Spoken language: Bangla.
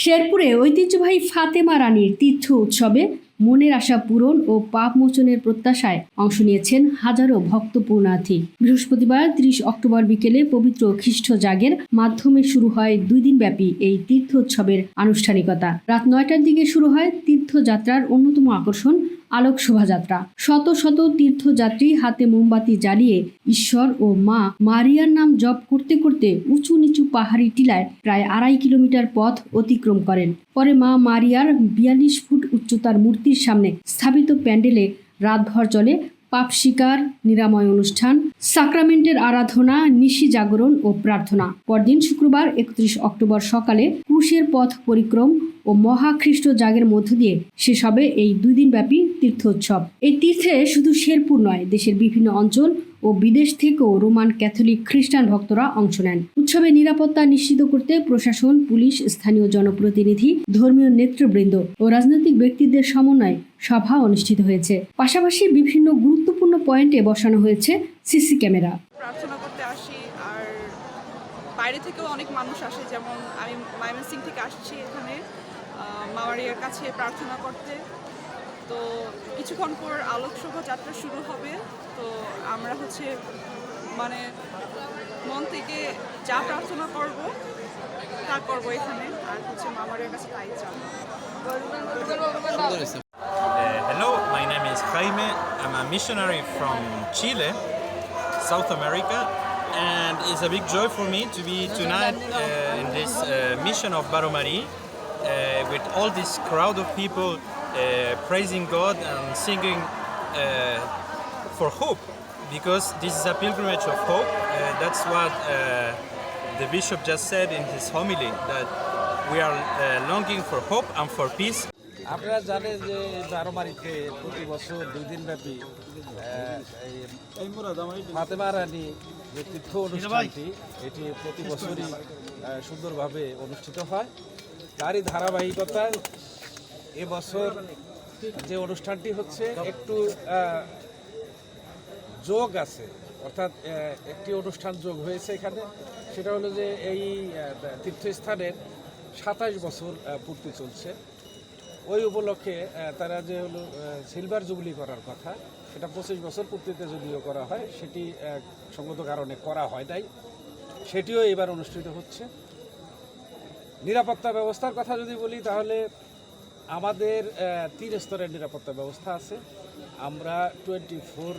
শেরপুরে ঐতিহ্যবাহী ফাতেমা রানীর তীর্থ উৎসবে মনের আশা পূরণ ও পাপ মোচনের প্রত্যাশায় অংশ নিয়েছেন হাজারো ভক্ত পূর্ণার্থী বৃহস্পতিবার ত্রিশ অক্টোবর বিকেলে পবিত্র খ্রিস্ট জাগের মাধ্যমে শুরু হয় দুই দিনব্যাপী এই তীর্থ উৎসবের আনুষ্ঠানিকতা। রাত নয়টার দিকে শুরু হয় তীর্থযাত্রার অন্যতম আকর্ষণ আলোক শোভাযাত্রা। শত শত তীর্থযাত্রী হাতে মোমবাতি জ্বালিয়ে ঈশ্বর ও মা মারিয়ার নাম জপ করতে করতে উঁচু নিচু পাহাড়ি টিলায় প্রায় আড়াই কিলোমিটার পথ অতিক্রম করেন। পরে মা মারিয়ার বিয়াল্লিশ ফুট উচ্চতার মূর্তির সামনে স্থাপিত প্যান্ডেলে রাতভর চলে পাপ শিকার, নিরাময় অনুষ্ঠান, সাক্রামেন্টের আরাধনা, নিশি জাগরণ ও প্রার্থনা। পরদিন শুক্রবার একত্রিশ অক্টোবর সকালে ক্রুশের পথ পরিক্রম ও মহাখ্রিস্ট জাগের মধ্য দিয়ে শেষ হবে এই দুই দিনব্যাপী তীর্থোৎসব। এই তীর্থে শুধু শেরপুর নয়, দেশের বিভিন্ন অঞ্চল ও বিদেশ থেকেও রোমান ক্যাথলিক খ্রিস্টান ভক্তরা অংশ নেন। উৎসবে নিরাপত্তা নিশ্চিত করতে প্রশাসন, পুলিশ, স্থানীয় জনপ্রতিনিধি, ধর্মীয় নেতৃবৃন্দ ও রাজনৈতিক ব্যক্তিদের সমন্বয়ে সভা অনুষ্ঠিত হয়েছে। পাশাপাশি বিভিন্ন গুরুত্বপূর্ণ পয়েন্টে বসানো হয়েছে সিসি ক্যামেরা। প্রার্থনা করতে আসি আর বাইরে থেকেও অনেক মানুষ আসে যেমন আমি ময়মনসিং থেকে আসছি এখানে আহ, মাওয়ারিয়ার কাছে প্রার্থনা করতে। তো কিছুক্ষণ পর আলোক শোভাযাত্রা শুরু হবে তো আমরা হচ্ছে মানে মন থেকে যা প্রার্থনা করব তা করব এখানে আর হচ্ছে মামারিয়ার কাছে তাই যাব Uh, hello, my name is Jaime. I'm a missionary from Chile, South America, and it's a big joy for me to be tonight uh, in this uh, mission of Baromari uh, with all this crowd of people uh, praising God and singing uh, for hope because this is a pilgrimage of hope. Uh, that's what uh, the bishop just said in his homily that we are uh, longing for hope and for peace আপনারা জানেন যে বারোমারিতে প্রতি বছর দুই দিন ব্যাপী ফাতেমা রানী যে তীর্থ অনুষ্ঠানটি এটি প্রতি বছরই সুন্দরভাবে অনুষ্ঠিত হয়। তারই ধারাবাহিকতায় এবছর যে অনুষ্ঠানটি হচ্ছে একটু যোগ আছে। অর্থাৎ একটি অনুষ্ঠান যোগ হয়েছে এখানে। সেটা হলো যে এই তীর্থস্থানের সাতাশ বছর পূর্তি চলছে। ওই উপলক্ষে তারা যে হলো সিলভার জুবলি করার কথা সেটা পঁচিশ বছর পূর্তিতে যদিও করা হয়, সেটি এক সঙ্গত কারণে করা হয় তাই সেটিও এবার অনুষ্ঠিত হচ্ছে। নিরাপত্তা ব্যবস্থার কথা যদি বলি, তাহলে আমাদের তিন স্তরের নিরাপত্তা ব্যবস্থা আছে। আমরা টোয়েন্টি ফোর